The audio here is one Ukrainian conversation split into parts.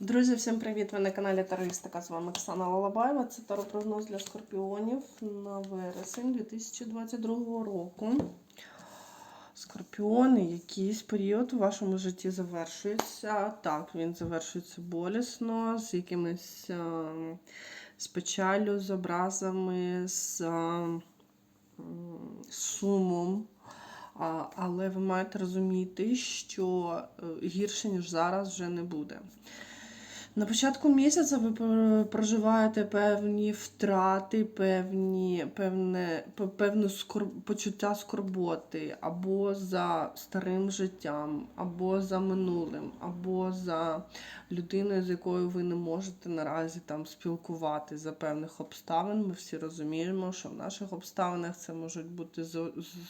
Друзі, всім привіт! Ви на каналі Таристика. З вами Оксана Лалабаєва. Це таропрогноз для скорпіонів на вересень 2022 року. Скорпіони, якийсь період у вашому житті завершується. Так, він завершується болісно, з якимись а, з печалю, з образами, з а, сумом. Але ви маєте розуміти, що е, гірше, ніж зараз, вже не буде. На початку місяця ви проживаєте певні втрати, певні, певне, п- певну скор... почуття скорботи або за старим життям, або за минулим, або за людиною, з якою ви не можете наразі там спілкувати за певних обставин. Ми всі розуміємо, що в наших обставинах це можуть бути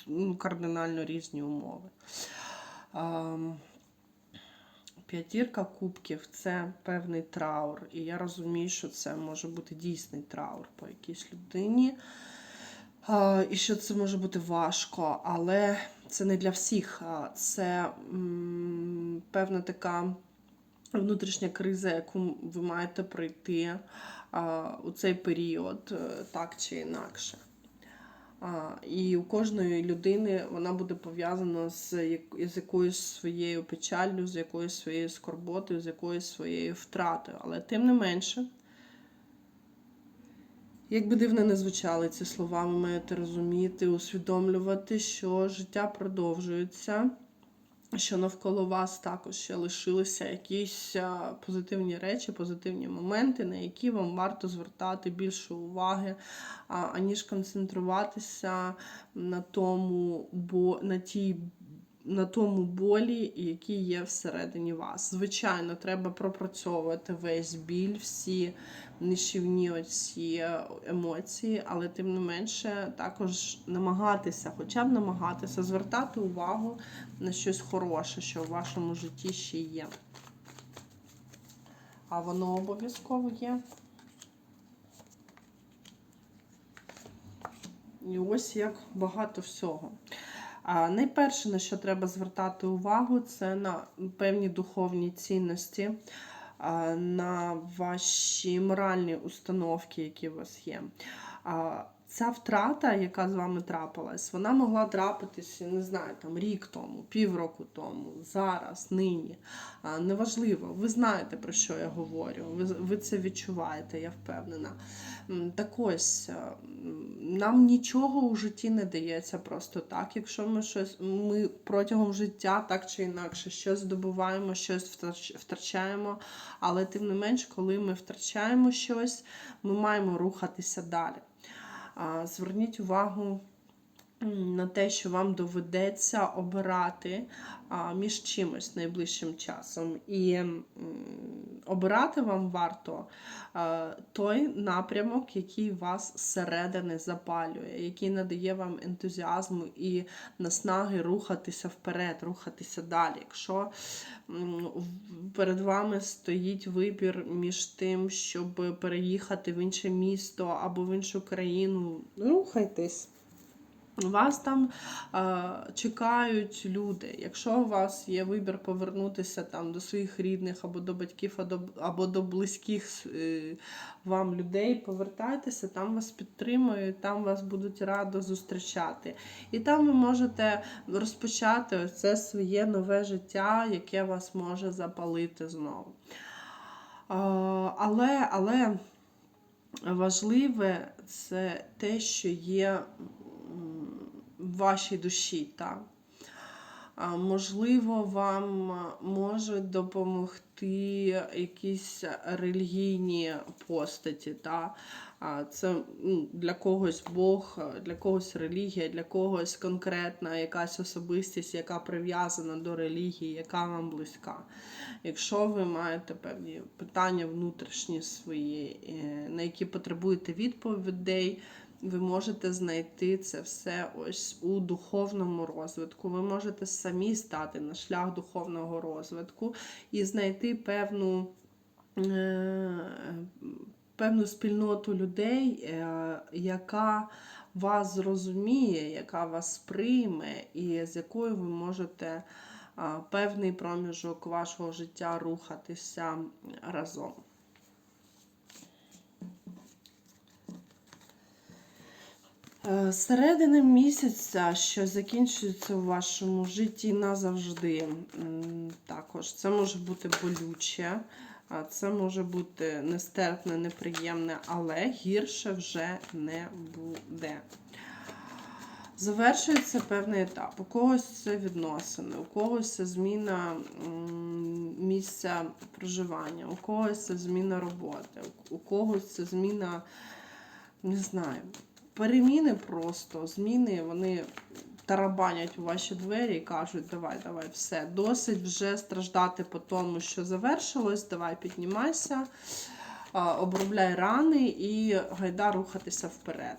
ну, кардинально різні умови. П'ятірка кубків це певний траур, і я розумію, що це може бути дійсний траур по якійсь людині. І що це може бути важко, але це не для всіх. Це певна така внутрішня криза, яку ви маєте пройти у цей період, е, так чи інакше. І у кожної людини вона буде пов'язана з, з якоюсь своєю печаллю, з якоюсь своєю скорботою, з якоюсь своєю втратою. Але тим не менше, як би дивно не звучали ці слова, ви маєте розуміти, усвідомлювати, що життя продовжується, що навколо вас також ще лишилися якісь позитивні речі, позитивні моменти, на які вам варто звертати більше уваги, аніж концентруватися на тому, бо на тій. На тому болі, який є всередині вас. Звичайно, треба пропрацьовувати весь біль, всі нищівні оці емоції, але тим не менше також намагатися, хоча б намагатися звертати увагу на щось хороше, що в вашому житті ще є. А воно обов'язково є. І ось як багато всього. А найперше, на що треба звертати увагу, це на певні духовні цінності, на ваші моральні установки, які у вас є. Ця втрата, яка з вами трапилась, вона могла трапитися, не знаю, там рік тому, півроку тому, зараз, нині. А, Неважливо, ви знаєте, про що я говорю. Ви, ви це відчуваєте, я впевнена. Так ось, е, нам нічого у житті не дається просто так. Якщо ми щось ми протягом життя так чи інакше щось здобуваємо, щось втрачаємо, але тим не менш, коли ми втрачаємо щось, ми маємо рухатися далі. Зверніть увагу на те, що вам доведеться обирати між чимось найближчим часом. І обирати вам варто той напрямок, який вас зсередини запалює, який надає вам ентузіазму і наснаги рухатися вперед, рухатися далі. Якщо перед вами стоїть вибір між тим, щоб переїхати в інше місто або в іншу країну, рухайтесь. Вас там е, чекають люди. Якщо у вас є вибір повернутися там до своїх рідних або до батьків, або, або до близьких е, вам людей, повертайтеся, там вас підтримують, там вас будуть радо зустрічати. І там ви можете розпочати це своє нове життя, яке вас може запалити знову. Е, але, але важливе це те, що є вашій душі. Так? Можливо, вам можуть допомогти якісь релігійні постаті. Та? А, Це ну, для когось Бог, для когось релігія, для когось конкретна якась особистість, яка прив'язана до релігії, яка вам близька. Якщо ви маєте певні питання внутрішні свої, е, на які потребуєте відповідей, ви можете знайти це все ось у духовному розвитку. Ви можете самі стати на шлях духовного розвитку і знайти певну. Певну спільноту людей, е, яка вас зрозуміє, яка вас прийме, і з якою ви можете певний проміжок вашого життя рухатися разом. Е, Середини місяця, що закінчується у вашому житті назавжди. Також це може бути болюче, це може бути нестерпне, неприємне, але гірше вже не буде. Завершується певний етап. У когось це відносини, у когось це зміна місця проживання, у когось це зміна роботи, у когось це зміна, не знаю, переміни просто, зміни, вони тарабанять у ваші двері і кажуть, давай, давай, все, досить вже страждати по тому, що завершилось, давай піднімайся, обробляй рани і гайда рухатися вперед.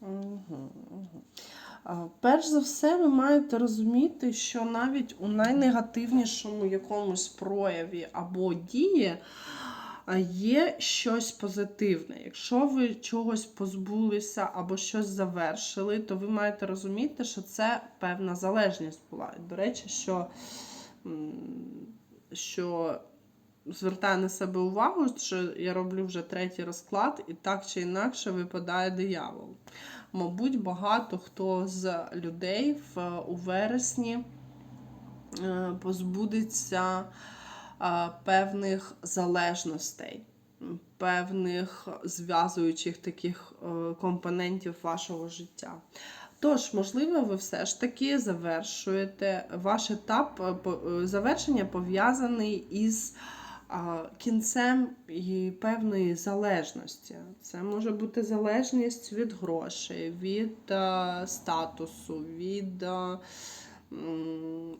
Мгм, мгм. Перш за все, ви маєте розуміти, що навіть у найнегативнішому якомусь прояві або дії є щось позитивне. Якщо ви чогось позбулися або щось завершили, то ви маєте розуміти, що це певна залежність була. До речі, що, що звертаю на себе увагу, що я роблю вже третій розклад, і так чи інакше випадає диявол. Мабуть, багато хто з людей в, у вересні е, позбудеться е, певних залежностей, певних зв'язуючих таких е, компонентів вашого життя. Тож, можливо, ви все ж таки завершуєте ваш етап завершення пов'язаний із кінцем і певної залежності. Це може бути залежність від грошей, від е, статусу, від е,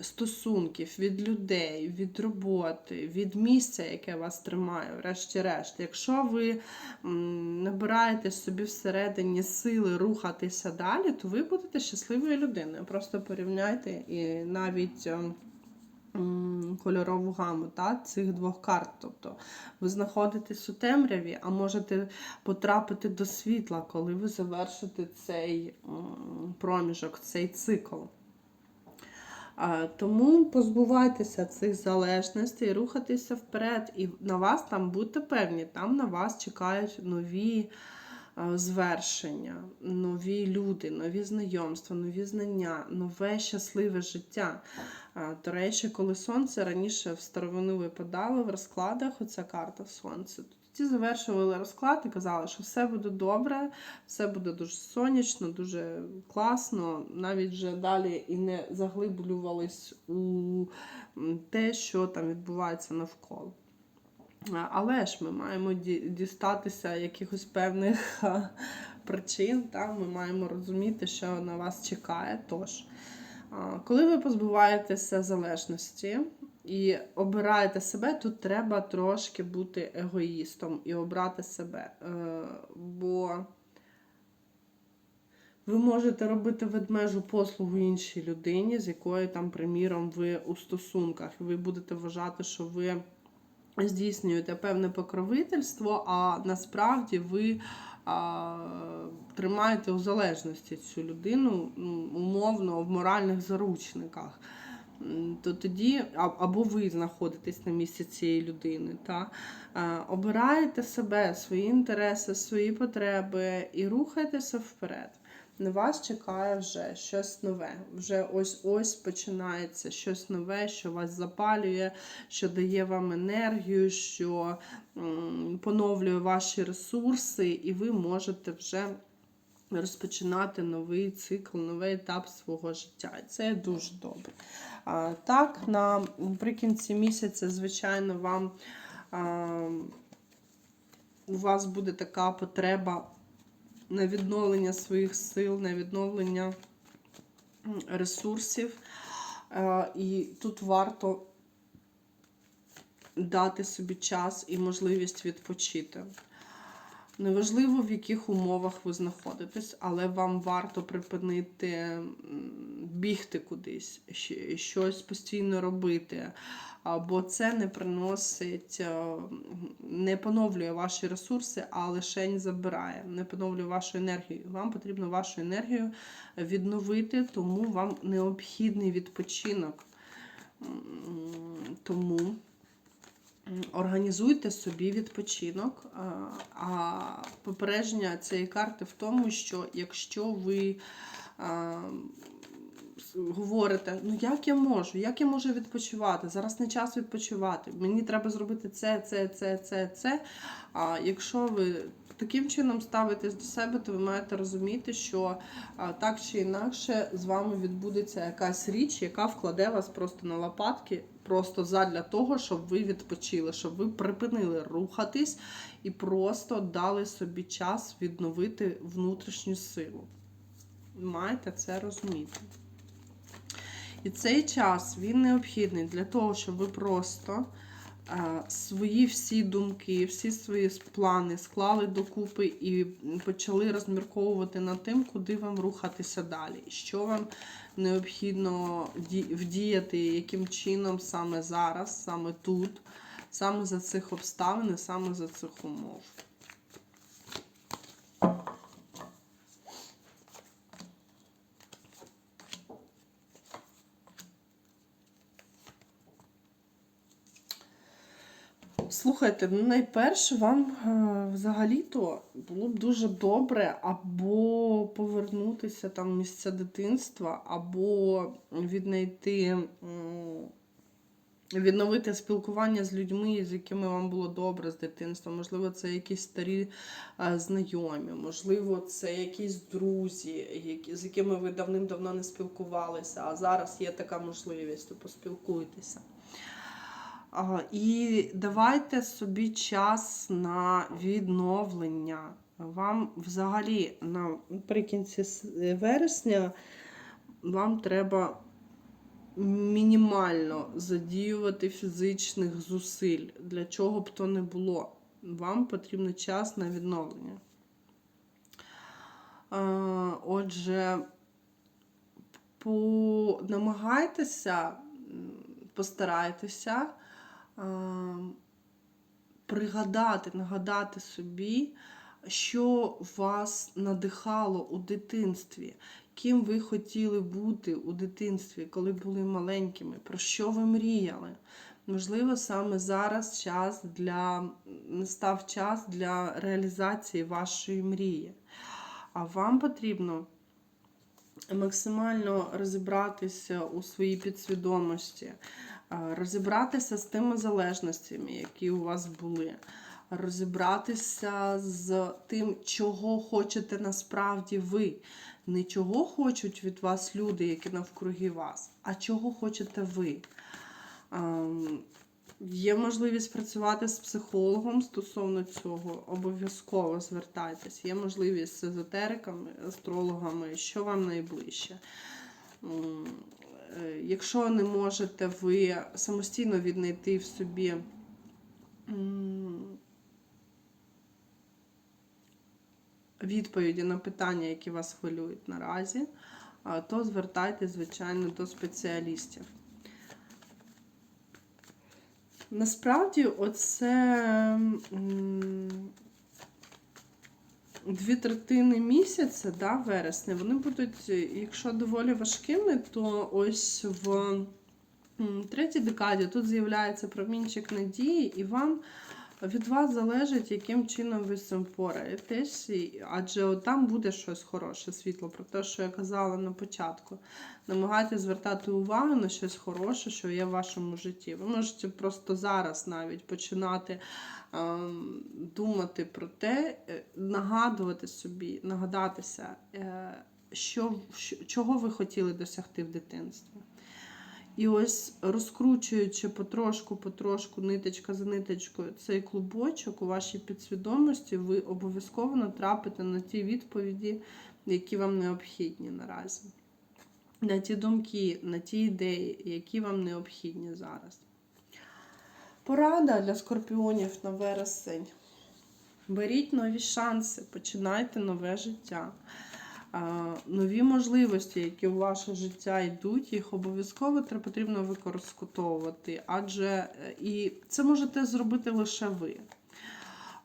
стосунків, від людей, від роботи, від місця, яке вас тримає, врешті-решт. Якщо ви набираєте собі всередині сили рухатися далі, то ви будете щасливою людиною. Просто порівняйте і навіть. Кольорову гаму та, цих двох карт. Тобто ви знаходитесь у темряві, а можете потрапити до світла, коли ви завершите цей проміжок, цей цикл. Тому позбувайтеся цих залежностей, рухатися вперед, і на вас там будьте певні, там на вас чекають нові звершення, нові люди, нові знайомства, нові знання, нове щасливе життя. До речі, коли сонце раніше в старовину випадало в розкладах, оця карта сонця, тоді завершували розклад і казали, що все буде добре, все буде дуже сонячно, дуже класно. Навіть вже далі і не заглиблювались у те, що там відбувається навколо. Але ж ми маємо дістатися якихось певних причин, та? ми маємо розуміти, що на вас чекає. Тож, коли ви позбуваєтеся залежності і обираєте себе, тут треба трошки бути егоїстом і обрати себе. Е, Бо ви можете робити ведмежу послугу іншій людині, з якою там, приміром, ви у стосунках. І ви будете вважати, що ви здійснюєте певне покровительство, а насправді ви а, тримаєте у залежності цю людину ну, умовно в моральних заручниках. То тоді, або ви знаходитесь на місці цієї людини, та Е, обираєте себе, свої інтереси, свої потреби і рухайтеся вперед. На вас чекає вже щось нове. Вже ось ось починається щось нове, що вас запалює, що дає вам енергію, що поновлює ваші ресурси, і ви можете вже розпочинати новий цикл, новий етап свого життя. Це дуже добре. А, так, наприкінці місяця, звичайно, вам. А, у вас буде така потреба на відновлення своїх сил, на відновлення ресурсів. Е, І тут варто дати собі час і можливість відпочити. Неважливо, в яких умовах ви знаходитесь, але вам варто припинити бігти кудись, щось постійно робити, бо це не приносить, е, не поновлює ваші ресурси, а лише забирає, не поновлює вашу енергію. Вам потрібно вашу енергію відновити, тому вам необхідний відпочинок. Тому організуйте собі відпочинок. А, попередження цієї карти в тому, що якщо ви говорите, ну як я можу, як я можу відпочивати? Зараз не час відпочивати. Мені треба зробити це, це, це, це, це. А якщо ви таким чином ставитесь до себе, то ви маєте розуміти, що так чи інакше з вами відбудеться якась річ, яка вкладе вас просто на лопатки, просто задля того, щоб ви відпочили, щоб ви припинили рухатись і просто дали собі час відновити внутрішню силу. Маєте це розуміти. І цей час він необхідний для того, щоб ви просто свої всі думки, всі свої плани склали докупи і почали розмірковувати над тим, куди вам рухатися далі, що вам необхідно ді- вдіяти, яким чином саме зараз, саме тут, саме за цих обставин, саме за цих умов. Слухайте, ну найперше вам е, взагалі-то було б дуже добре або повернутися там в місця дитинства, або віднайти, відновити спілкування з людьми, з якими вам було добре з дитинства. Можливо, це якісь старі е, знайомі, можливо, це якісь друзі, з якими ви давним-давно не спілкувалися, а зараз є така можливість, то поспілкуйтеся. І давайте собі час на відновлення. Вам взагалі наприкінці вересня вам треба мінімально задіювати фізичних зусиль, для чого б то не було. Вам потрібен час на відновлення. Отже, намагайтеся, постарайтеся пригадати, нагадати собі, що вас надихало у дитинстві, ким ви хотіли бути у дитинстві, коли були маленькими, про що ви мріяли. Можливо, саме зараз час для настав час для реалізації вашої мрії. А вам потрібно максимально розібратися у своїй підсвідомості, розібратися з тими залежностями, які у вас були, розібратися з тим, чого хочете насправді ви. Не чого хочуть від вас люди, які навкруги вас, а чого хочете ви. Є можливість працювати з психологом стосовно цього, обов'язково звертайтесь. Є можливість з езотериками, астрологами, що вам найближче. Е, Якщо не можете ви самостійно віднайти в собі відповіді на питання, які вас хвилюють наразі, то звертайтесь, звичайно, до спеціалістів. Насправді, оце дві третини місяця, да, вересня, вони будуть, е, якщо доволі важкими, то ось в третій декаді тут з'являється промінчик надії, і вам від вас залежить, яким чином ви з цим впораєтесь, адже там буде щось хороше, світло, про те, що я казала на початку. Намагайтесь звертати увагу на щось хороше, що є в вашому житті. Ви можете просто зараз навіть починати ем, думати про те, е, нагадувати собі, нагадатися, е, що, що, чого ви хотіли досягти в дитинстві. І ось розкручуючи потрошку, потрошку, ниточка за ниточкою цей клубочок у вашій підсвідомості, ви обов'язково натрапите на ті відповіді, які вам необхідні наразі. На ті думки, на ті ідеї, які вам необхідні зараз. Порада для скорпіонів на вересень. Беріть нові шанси, починайте нове життя. Нові можливості, які в ваше життя йдуть, їх обов'язково потрібно використовувати, адже е, і це можете зробити лише ви.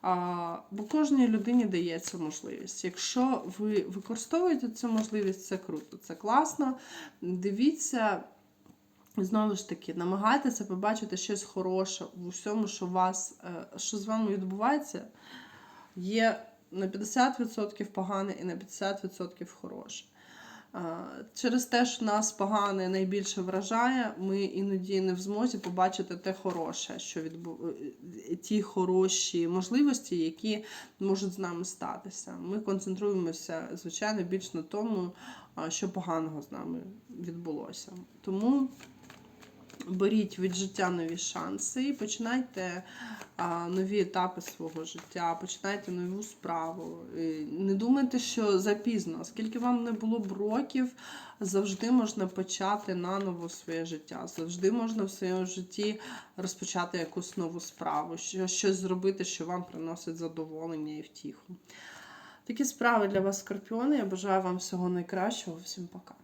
А, бо кожній людині дається можливість. Якщо ви використовуєте цю можливість, це круто, це класно. Дивіться, знову ж таки, намагайтеся побачити щось хороше в усьому, що, вас, е, що з вами відбувається. Є на 50% погане і на 50% хороше. Через те, що нас погане найбільше вражає, ми іноді не в змозі побачити те хороше, що відбу... е, ті хороші можливості, які можуть з нами статися. Ми концентруємося, звичайно, більш на тому, що поганого з нами відбулося. Тому беріть від життя нові шанси і починайте нові етапи свого життя, починайте нову справу. Не думайте, що запізно, скільки вам не було б років, завжди можна почати наново своє життя. Завжди можна в своєму житті розпочати якусь нову справу, що- щось зробити, що вам приносить задоволення і втіху. Такі справи для вас, скорпіони. Я бажаю вам всього найкращого. Всім пока.